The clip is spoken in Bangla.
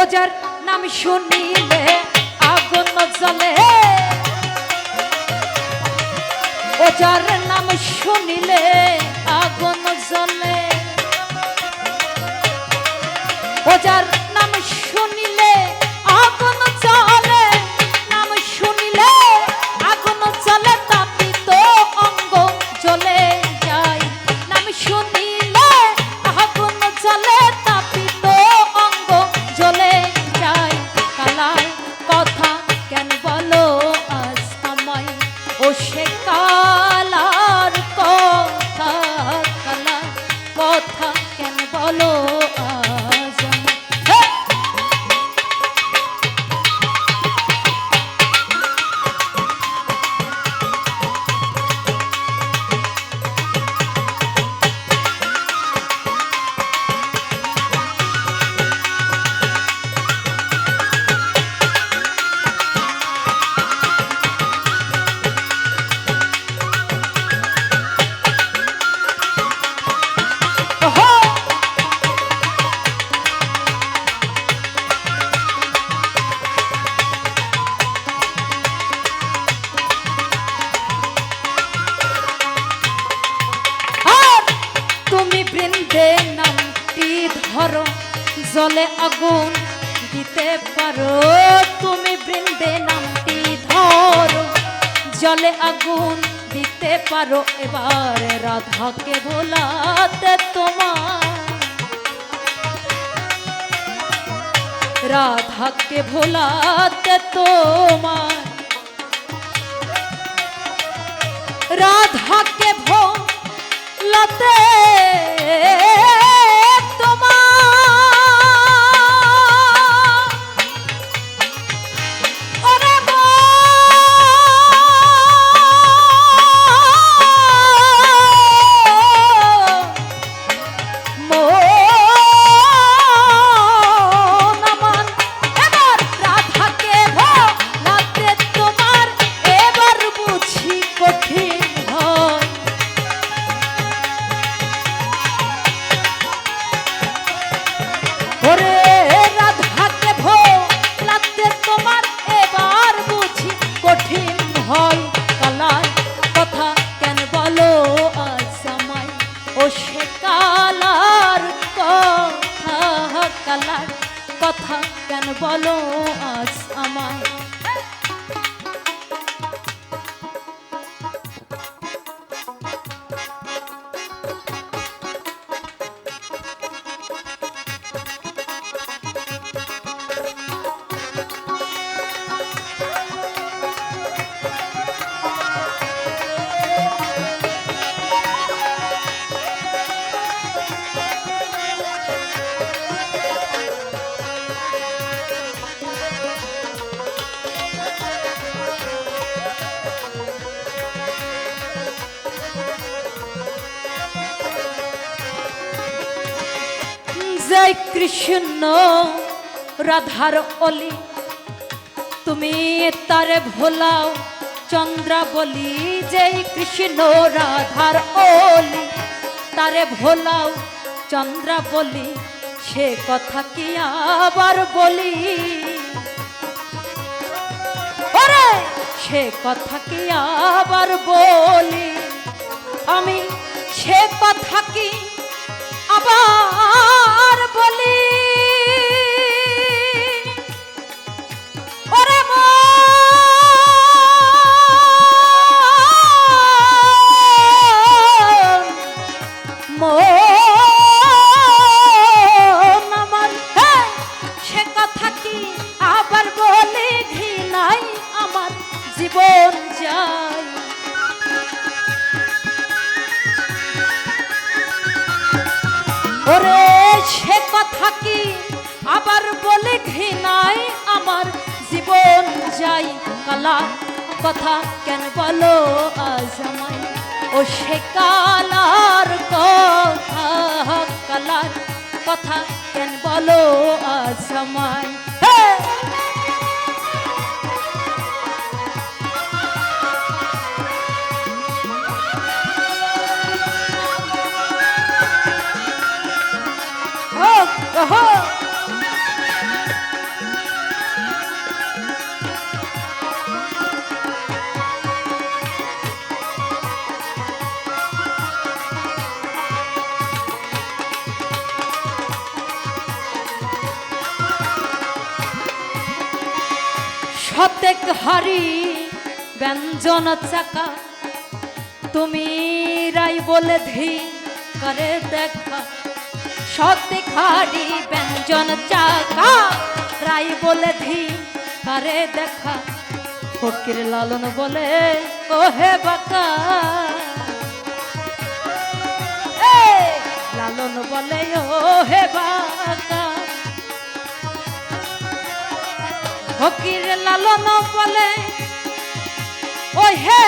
ওজার নাম শুনিলে আগুন জ্বলে। ওজার নাম শুনিলে আগুন জ্বলে। ওজার বৃন্দে নামটি ধরো, জলে আগুন দিতে পারো। তুমি বৃন্দে নামটি ধরো, জলে আগুন দিতে পারো। এবার রাধাকে ভোলাতে তোমার। রাধাকে ভোলাতে তোমার। রাধাকে ভোলাতে বলো আজ আমায় জয় কৃষ্ণ, রাধার অলি। তুমি তারে ভোলাও, চন্দ্রা বলি, জয় কৃষ্ণ, রাধার অলি। তারে ভোলাও, চন্দ্রা বলি, সে কথা কি আবার বলি? সে কথা কি আবার বলি? আমি সে কথা কি আবার ওরে, সে কথা কি? আবার বলে ঘৃণায় আমার জীবন যাই কালা কথা কেন বলো আজ আমায়? ও সে সতেক হারি ব্যঞ্জন চাকা তুমি রাই বলে ধি করে দেখা। সতেক হারি ব্যঞ্জন চাকা। রাই বলে ধি, করে দেখা? ফকির লালন বলে ও হে বাকা লালন বলে ও হে বাকা। ফকির লালন বলে ও হে